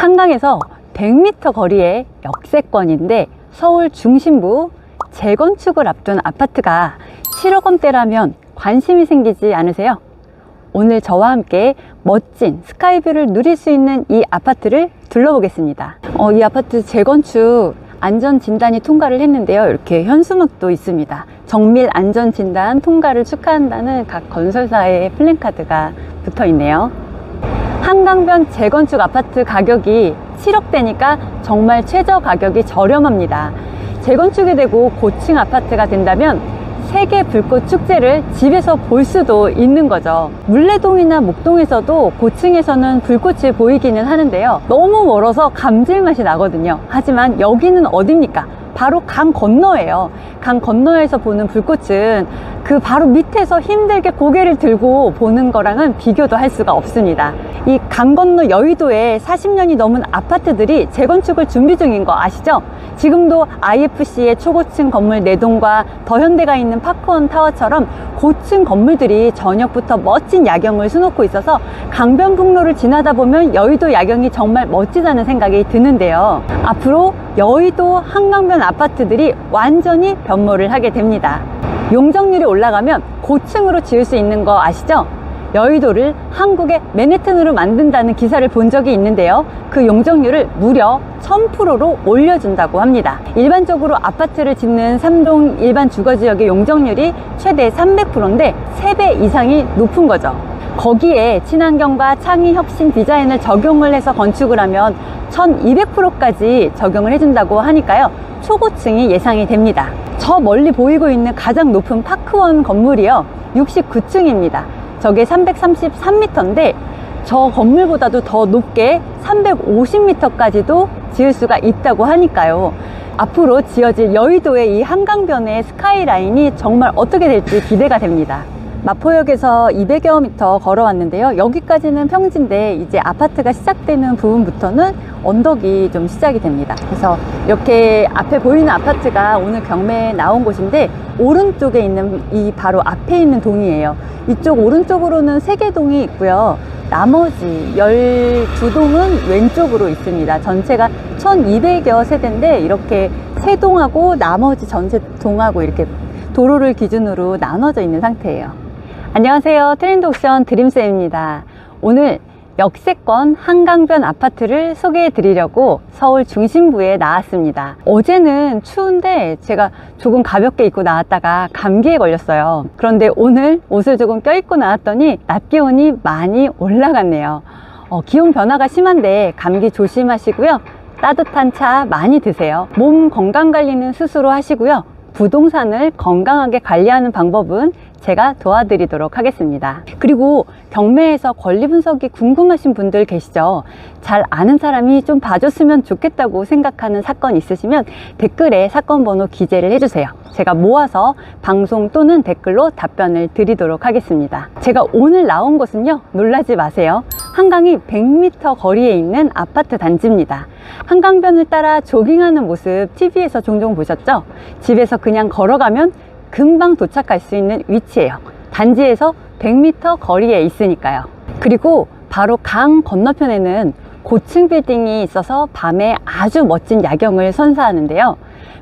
한강에서 100m 거리의 역세권인데 서울 중심부 재건축을 앞둔 아파트가 7억 원대라면 관심이 생기지 않으세요? 오늘 저와 함께 멋진 스카이뷰를 누릴 수 있는 이 아파트를 둘러보겠습니다. 어, 이 아파트 재건축 안전진단이 통과를 했는데요. 이렇게 현수막도 있습니다. 정밀 안전진단 통과를 축하한다는 각 건설사의 플랜카드가 붙어 있네요. 한강변 재건축 아파트 가격이 7억대니까 정말 최저 가격이 저렴합니다. 재건축이 되고 고층 아파트가 된다면 세계 불꽃 축제를 집에서 볼 수도 있는 거죠. 물레동이나 목동에서도 고층에서는 불꽃이 보이기는 하는데요. 너무 멀어서 감질맛이 나거든요. 하지만 여기는 어딥니까? 바로 강 건너예요. 강 건너에서 보는 불꽃은 그 바로 밑에서 힘들게 고개를 들고 보는 거랑은 비교도 할 수가 없습니다. 이 강 건너 여의도에 40년이 넘은 아파트들이 재건축을 준비 중인 거 아시죠? 지금도 IFC의 초고층 건물 4동과 더현대가 있는 파크원 타워처럼 고층 건물들이 저녁부터 멋진 야경을 수놓고 있어서 강변북로를 지나다 보면 여의도 야경이 정말 멋지다는 생각이 드는데요. 앞으로 여의도 한강변 아파트들이 완전히 변모를 하게 됩니다. 용적률이 올라가면 고층으로 지을 수 있는 거 아시죠? 여의도를 한국의 맨해튼으로 만든다는 기사를 본 적이 있는데요. 그 용적률을 무려 1000%로 올려준다고 합니다. 일반적으로 아파트를 짓는 3동 일반 주거지역의 용적률이 최대 300%인데 3배 이상이 높은 거죠. 거기에 친환경과 창의 혁신 디자인을 적용을 해서 건축을 하면 1200%까지 적용을 해준다고 하니까요. 초고층이 예상이 됩니다. 저 멀리 보이고 있는 가장 높은 파크원 건물이요. 69층입니다. 저게 333m인데 저 건물보다도 더 높게 350m까지도 지을 수가 있다고 하니까요. 앞으로 지어질 여의도의 이 한강변의 스카이라인이 정말 어떻게 될지 기대가 됩니다. 마포역에서 200여 미터 걸어왔는데요. 여기까지는 평지인데 이제 아파트가 시작되는 부분부터는 언덕이 좀 시작이 됩니다. 그래서 이렇게 앞에 보이는 아파트가 오늘 경매에 나온 곳인데 오른쪽에 있는 이 바로 앞에 있는 동이에요. 이쪽 오른쪽으로는 세 개 동이 있고요. 나머지 12동은 왼쪽으로 있습니다. 전체가 1200여 세대인데 이렇게 세 동하고 나머지 전체 동하고 이렇게 도로를 기준으로 나눠져 있는 상태예요. 안녕하세요. 트렌드 옥션 드림쌤입니다. 오늘 역세권 한강변 아파트를 소개해 드리려고 서울 중심부에 나왔습니다. 어제는 추운데 제가 조금 가볍게 입고 나왔다가 감기에 걸렸어요. 그런데 오늘 옷을 조금 껴입고 나왔더니 낮 기온이 많이 올라갔네요. 어, 기온 변화가 심한데 감기 조심하시고요. 따뜻한 차 많이 드세요. 몸 건강 관리는 스스로 하시고요. 부동산을 건강하게 관리하는 방법은 제가 도와드리도록 하겠습니다. 그리고 경매에서 권리 분석이 궁금하신 분들 계시죠? 잘 아는 사람이 좀 봐줬으면 좋겠다고 생각하는 사건 있으시면 댓글에 사건 번호 기재를 해주세요. 제가 모아서 방송 또는 댓글로 답변을 드리도록 하겠습니다. 제가 오늘 나온 곳은요, 놀라지 마세요. 한강이 100m 거리에 있는 아파트 단지입니다. 한강변을 따라 조깅하는 모습 TV에서 종종 보셨죠? 집에서 그냥 걸어가면 금방 도착할 수 있는 위치예요. 단지에서 100m 거리에 있으니까요. 그리고 바로 강 건너편에는 고층 빌딩이 있어서 밤에 아주 멋진 야경을 선사하는데요.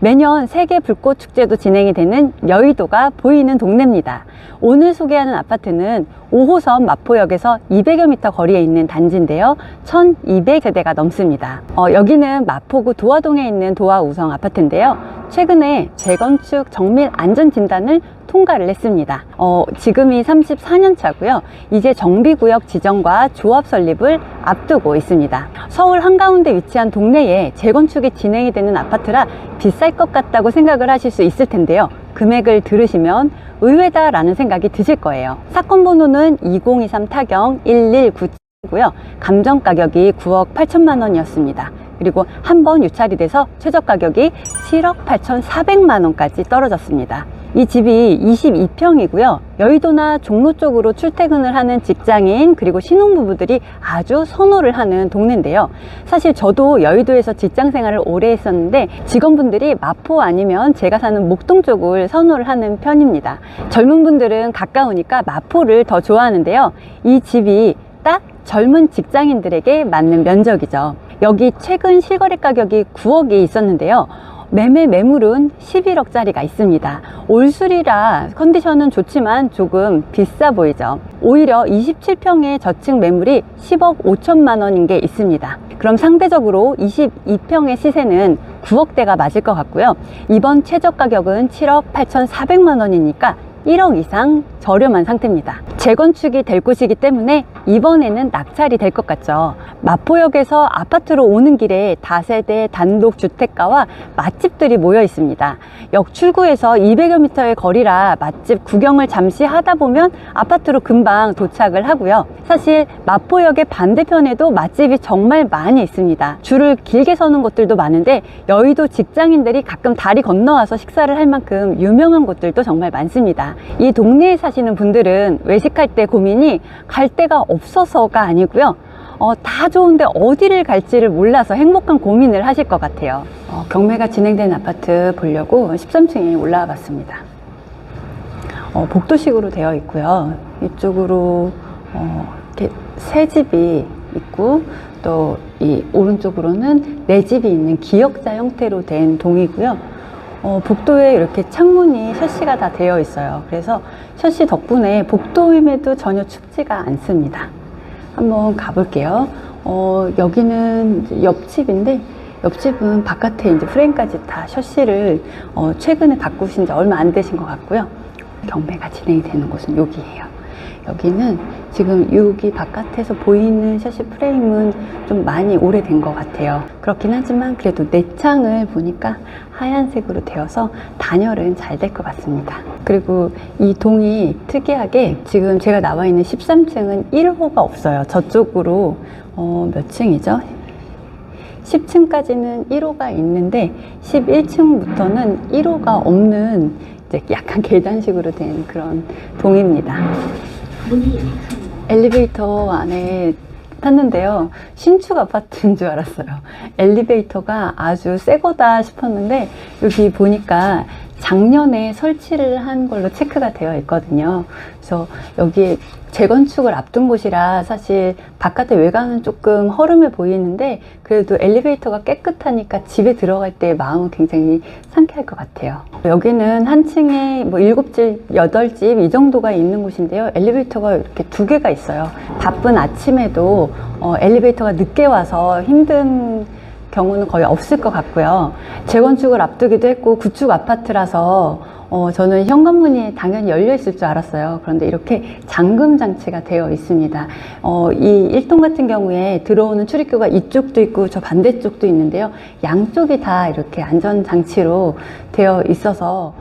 매년 세계 불꽃 축제도 진행이 되는 여의도가 보이는 동네입니다. 오늘 소개하는 아파트는 5호선 마포역에서 200여 미터 거리에 있는 단지인데요. 1200세대가 넘습니다. 어, 여기는 마포구 도화동에 있는 도화우성 아파트인데요. 최근에 재건축 정밀 안전 진단을 통과를 했습니다. 어, 지금이 34년 차고요. 이제 정비구역 지정과 조합 설립을 앞두고 있습니다. 서울 한가운데 위치한 동네에 재건축이 진행이 되는 아파트라 비쌀 것 같다고 생각을 하실 수 있을 텐데요. 금액을 들으시면 의외다라는 생각이 드실 거예요. 사건 번호는 2023 타경 119고요. 감정 가격이 9억 8천만 원이었습니다. 그리고 한 번 유찰이 돼서 최저 가격이 7억 8천4백만 원까지 떨어졌습니다. 이 집이 22평이고요. 여의도나 종로 쪽으로 출퇴근을 하는 직장인 그리고 신혼부부들이 아주 선호를 하는 동네인데요. 사실 저도 여의도에서 직장 생활을 오래 했었는데 직원분들이 마포 아니면 제가 사는 목동 쪽을 선호를 하는 편입니다. 젊은 분들은 가까우니까 마포를 더 좋아하는데요. 이 집이 딱 젊은 직장인들에게 맞는 면적이죠. 여기 최근 실거래 가격이 9억이 있었는데요. 매매 매물은 11억짜리가 있습니다. 올수리라 컨디션은 좋지만 조금 비싸 보이죠. 오히려 27평의 저층 매물이 10억 5천만 원인 게 있습니다. 그럼 상대적으로 22평의 시세는 9억대가 맞을 것 같고요. 이번 최저 가격은 7억 8천 4백만 원이니까 1억 이상 저렴한 상태입니다. 재건축이 될 곳이기 때문에 이번에는 낙찰이 될 것 같죠. 마포역에서 아파트로 오는 길에 다세대 단독 주택가와 맛집들이 모여 있습니다. 역 출구에서 200여 미터의 거리라 맛집 구경을 잠시 하다 보면 아파트로 금방 도착을 하고요. 사실 마포역의 반대편에도 맛집이 정말 많이 있습니다. 줄을 길게 서는 곳들도 많은데 여의도 직장인들이 가끔 다리 건너와서 식사를 할 만큼 유명한 곳들도 정말 많습니다. 이 동네에 사시는 분들은 외식할 때 고민이 갈 데가 없어서가 아니고요. 어, 다 좋은데 어디를 갈지를 몰라서 행복한 고민을 하실 것 같아요. 어, 경매가 진행된 아파트 보려고 13층에 올라와 봤습니다. 어, 복도식으로 되어 있고요. 이쪽으로 어, 이렇게 새 집이 있고 또 이 오른쪽으로는 내 집이 있는 기역자 형태로 된 동이고요. 어, 복도에 이렇게 창문이 셔시가 다 되어 있어요. 그래서 셔시 덕분에 복도임에도 전혀 춥지가 않습니다. 한번 가볼게요. 어, 여기는 옆집인데 옆집은 바깥에 이제 프레임까지 다 셔시를 어, 최근에 바꾸신 지 얼마 안 되신 것 같고요. 경매가 진행이 되는 곳은 여기예요. 여기는 지금 여기 바깥에서 보이는 셔시 프레임은 좀 많이 오래된 것 같아요. 그렇긴 하지만 그래도 내창을 보니까 하얀색으로 되어서 단열은 잘 될 것 같습니다. 그리고 이 동이 특이하게 지금 제가 나와 있는 13층은 1호가 없어요. 저쪽으로 어, 몇 층이죠? 10층까지는 1호가 있는데 11층부터는 1호가 없는 이제 약간 계단식으로 된 그런 동입니다. 엘리베이터 안에 탔는데요. 신축 아파트인 줄 알았어요. 엘리베이터가 아주 새 거다 싶었는데 여기 보니까 작년에 설치를 한 걸로 체크가 되어 있거든요. 그래서 여기 재건축을 앞둔 곳이라 사실 바깥의 외관은 조금 허름해 보이는데 그래도 엘리베이터가 깨끗하니까 집에 들어갈 때 마음은 굉장히 상쾌할 것 같아요. 여기는 한 층에 뭐 일곱 집, 여덟 집이 정도가 있는 곳인데요. 엘리베이터가 이렇게 두 개가 있어요. 바쁜 아침에도 어, 엘리베이터가 늦게 와서 힘든 경우는 거의 없을 것 같고요. 재건축을 앞두기도 했고 구축 아파트라서 어, 저는 현관문이 당연히 열려 있을 줄 알았어요. 그런데 이렇게 잠금 장치가 되어 있습니다. 어, 이 1동 같은 경우에 들어오는 출입구가 이쪽도 있고 저 반대쪽도 있는데요. 양쪽이 다 이렇게 안전 장치로 되어 있어서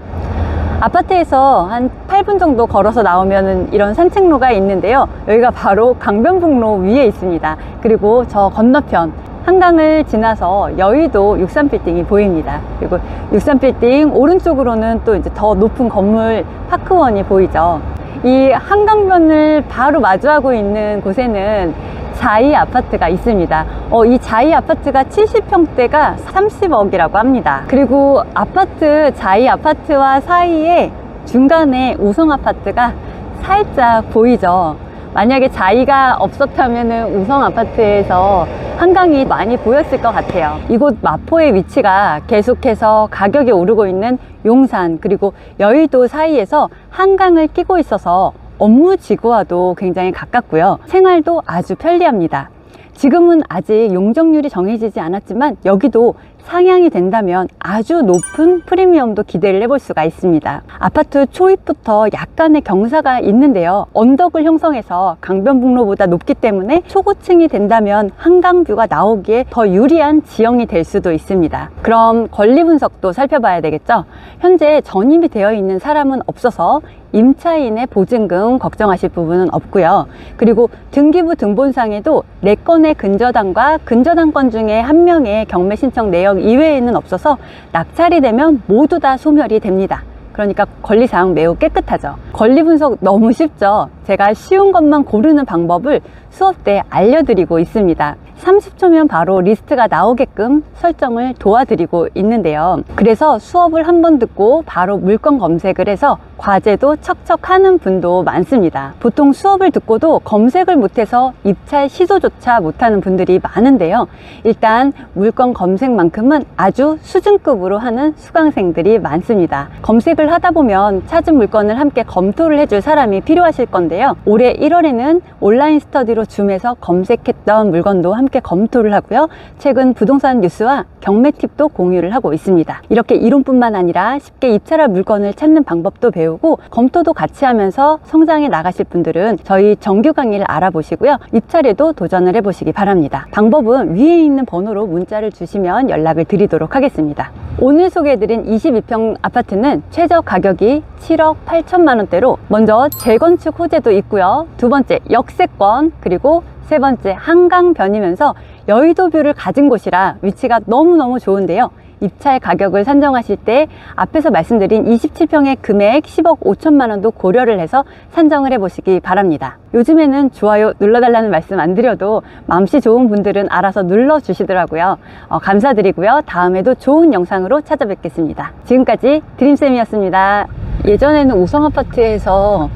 아파트에서 한 8분 정도 걸어서 나오면 이런 산책로가 있는데요. 여기가 바로 강변북로 위에 있습니다. 그리고 저 건너편 한강을 지나서 여의도 63빌딩이 보입니다. 그리고 63빌딩 오른쪽으로는 또 이제 더 높은 건물 파크원이 보이죠. 이 한강변을 바로 마주하고 있는 곳에는 자이 아파트가 있습니다. 어, 이 자이 아파트가 70평대가 30억이라고 합니다. 그리고 아파트, 자이 아파트와 사이에 중간에 우성 아파트가 살짝 보이죠. 만약에 자이가 없었다면 우성 아파트에서 한강이 많이 보였을 것 같아요. 이곳 마포의 위치가 계속해서 가격이 오르고 있는 용산 그리고 여의도 사이에서 한강을 끼고 있어서 업무 지구와도 굉장히 가깝고요. 생활도 아주 편리합니다. 지금은 아직 용적률이 정해지지 않았지만 여기도 상향이 된다면 아주 높은 프리미엄도 기대를 해볼 수가 있습니다. 아파트 초입부터 약간의 경사가 있는데요. 언덕을 형성해서 강변북로보다 높기 때문에 초고층이 된다면 한강뷰가 나오기에 더 유리한 지형이 될 수도 있습니다. 그럼 권리 분석도 살펴봐야 되겠죠? 현재 전입이 되어 있는 사람은 없어서 임차인의 보증금 걱정하실 부분은 없고요. 그리고 등기부 등본상에도 4건의 근저당과 근저당권 중에 한 명의 경매 신청 내역 이외에는 없어서 낙찰이 되면 모두 다 소멸이 됩니다. 그러니까 권리사항 매우 깨끗하죠. 권리 분석 너무 쉽죠. 제가 쉬운 것만 고르는 방법을 수업 때 알려드리고 있습니다. 30초면 바로 리스트가 나오게끔 설정을 도와드리고 있는데요. 그래서 수업을 한 번 듣고 바로 물건 검색을 해서 과제도 척척 하는 분도 많습니다. 보통 수업을 듣고도 검색을 못해서 입찰 시도조차 못하는 분들이 많은데요. 일단 물건 검색만큼은 아주 수준급으로 하는 수강생들이 많습니다. 검색을 하다 보면 찾은 물건을 함께 검토를 해줄 사람이 필요하실 건데요. 올해 1월에는 온라인 스터디로 줌에서 검색했던 물건도 함께 검토를 하고요. 최근 부동산 뉴스와 경매 팁도 공유를 하고 있습니다. 이렇게 이론뿐만 아니라 쉽게 입찰할 물건을 찾는 방법도 배우고 검토도 같이 하면서 성장해 나가실 분들은 저희 정규 강의를 알아보시고요. 입찰에도 도전을 해보시기 바랍니다. 방법은 위에 있는 번호로 문자를 주시면 연락을 드리도록 하겠습니다. 오늘 소개해드린 22평 아파트는 최저 가격이 7억 8천만 원대로 먼저 재건축 호재도 있고요. 두 번째 역세권 그리고 세 번째 한강 변이면서 여의도 뷰를 가진 곳이라 위치가 너무너무 좋은데요. 입찰 가격을 산정하실 때 앞에서 말씀드린 27평의 금액 10억 5천만 원도 고려를 해서 산정을 해보시기 바랍니다. 요즘에는 좋아요 눌러달라는 말씀 안 드려도 마음씨 좋은 분들은 알아서 눌러주시더라고요. 어, 감사드리고요. 다음에도 좋은 영상으로 찾아뵙겠습니다. 지금까지 드림쌤이었습니다. 예전에는 우성아파트에서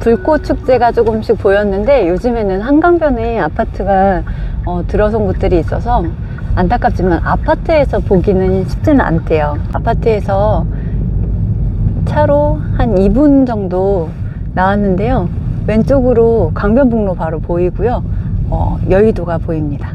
불꽃 축제가 조금씩 보였는데 요즘에는 한강변에 아파트가 어, 들어선 곳들이 있어서 안타깝지만 아파트에서 보기는 쉽지는 않대요. 아파트에서 차로 한 2분 정도 나왔는데요. 왼쪽으로 강변북로 바로 보이고요. 어, 여의도가 보입니다.